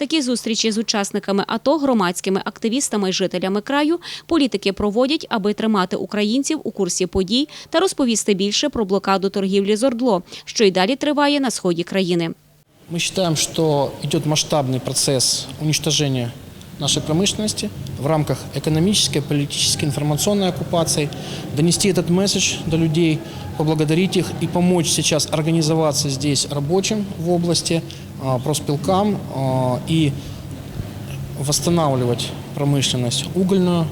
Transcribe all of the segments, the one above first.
Такі зустрічі з учасниками АТО, громадськими активістами і жителями краю політики проводять, аби тримати українців у курсі подій та розповісти більше про блокаду торгівлі з Ордло, що й далі триває на сході країни. Ми вважаємо, що йде масштабний процес уничтожения нашей промышленности в рамках экономической, политической, информационной оккупации. Донести этот месседж до людей, поблагодарить их и помочь сейчас организоваться здесь рабочим в области, а, профспилкам а, и восстанавливать промышленность угольную,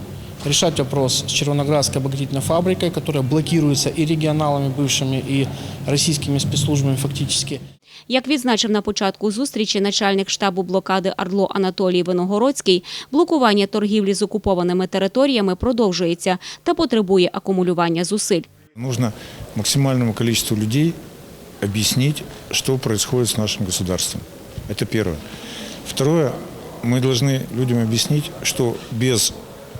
решать вопрос с Червоноградской обогатительной фабрикой, которая блокируется и регионалами бывшими, и российскими спецслужбами фактически. Як відзначив на початку зустрічі начальник штабу блокади Арло Анатолій Виногородський, блокування торгівлі з окупованими територіями продовжується та потребує акумулювання зусиль. Нужно максимальному количеству людей объяснить, что происходит с нашим государством. Это первое. Второе, мы должны людям объяснить, что без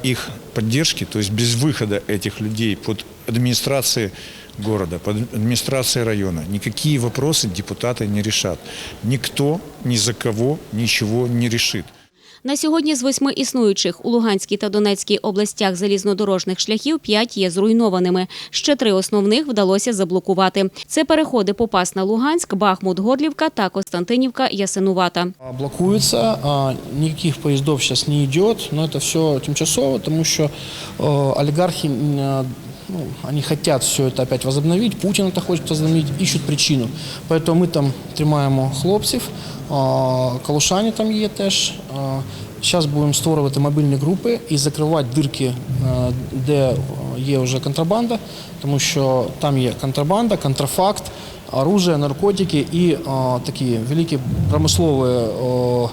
их поддержки, то есть без выхода этих людей под администрации города, под администрацией района, никакие вопросы депутаты не решат. Никто ни за кого ничего не решит. На сьогодні з восьми існуючих у Луганській та Донецькій областях залізнодорожних шляхів п'ять є зруйнованими. Ще три основних вдалося заблокувати. Це переходи Попасна Луганськ, Бахмут Горлівка та Костянтинівка Ясинувата. А, Блокуется, а, никаких поездов сейчас не идет, но это все тимчасово, потому что э, олигархи, м, э, ну, они хотят все это опять возобновить, Путин это хочет возобновить, ищут причину. Поэтому ми там тримаємо хлопців, а, Калушані там є теж. Зараз будемо створювати мобільні групи і закривати дирки, е, де є вже контрабанда, тому що там є контрабанда, контрафакт, оружие, наркотики і е, такі великі промислові е,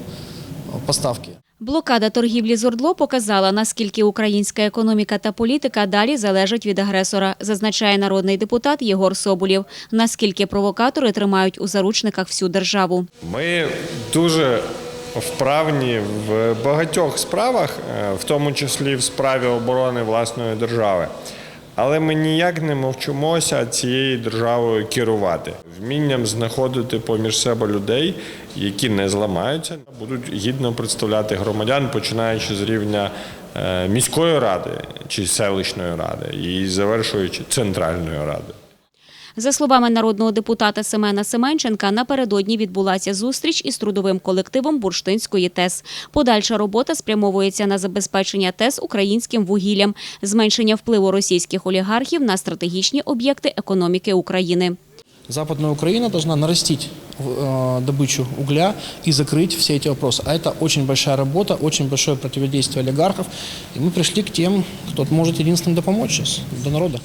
поставки. Блокада торгівлі з Ордло показала, наскільки українська економіка та політика далі залежать від агресора, зазначає народний депутат Єгор Соболєв. Наскільки провокатори тримають у заручниках всю державу. Ми дуже вправні в багатьох справах, е, в тому числі в справі оборони власної держави. Але ми ніяк не мовчимося цією державою керувати, вмінням знаходити поміж себе людей, які не зламаються, будуть гідно представляти громадян, починаючи з рівня е, міської ради чи селищної ради і завершуючи центральною радою. За словами народного депутата Семена Семенченка, напередодні відбулася зустріч із трудовим колективом Бурштинської ТЕС. Подальша робота спрямовується на забезпечення ТЕС українським вугіллям, зменшення впливу російських олігархів на стратегічні об'єкти економіки України. Западная Украина должна нарастить э, добычу угля и закрыть все эти вопросы. А это очень большая работа, очень большое противодействие олигархов. И мы пришли к тем, кто может единственным допомочь сейчас, до народа.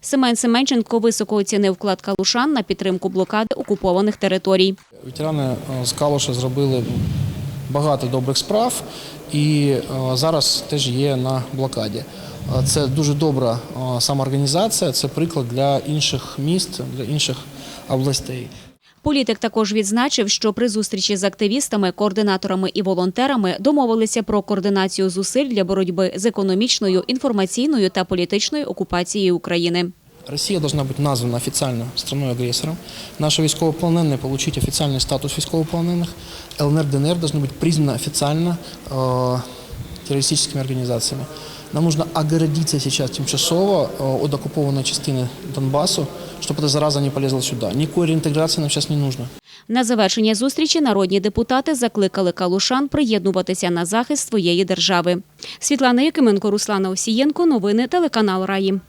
Семен Семенченко високо оцінив вклад калушан на підтримку блокади окупованих територій. Ветерани е, з Калуша зробили багато добрих справ і е, зараз теж є на блокаді. Е, Це дуже добра самоорганізація, це приклад для інших міст, для інших областей. Політик також відзначив, що при зустрічі з активістами, координаторами і волонтерами домовилися про координацію зусиль для боротьби з економічною, інформаційною та політичною окупацією України. Росія должна бути названа офіційно страной-агресором. Наши військовополонені получить офіційний статус військовополонених. ЛНР, ДНР должны быть признаны официально э, террористическими организациями. Нам нужно огородиться сейчас тимчасово э, от оккупованной частины Донбассу, чтобы эта зараза не полезла сюда. Никакой реинтеграции нам сейчас не нужно. На завершення зустрічі народні депутати закликали калушан приєднуватися на захист своєї держави. Світлана Якименко, Руслана Осієнко, Новини телеканал Раї.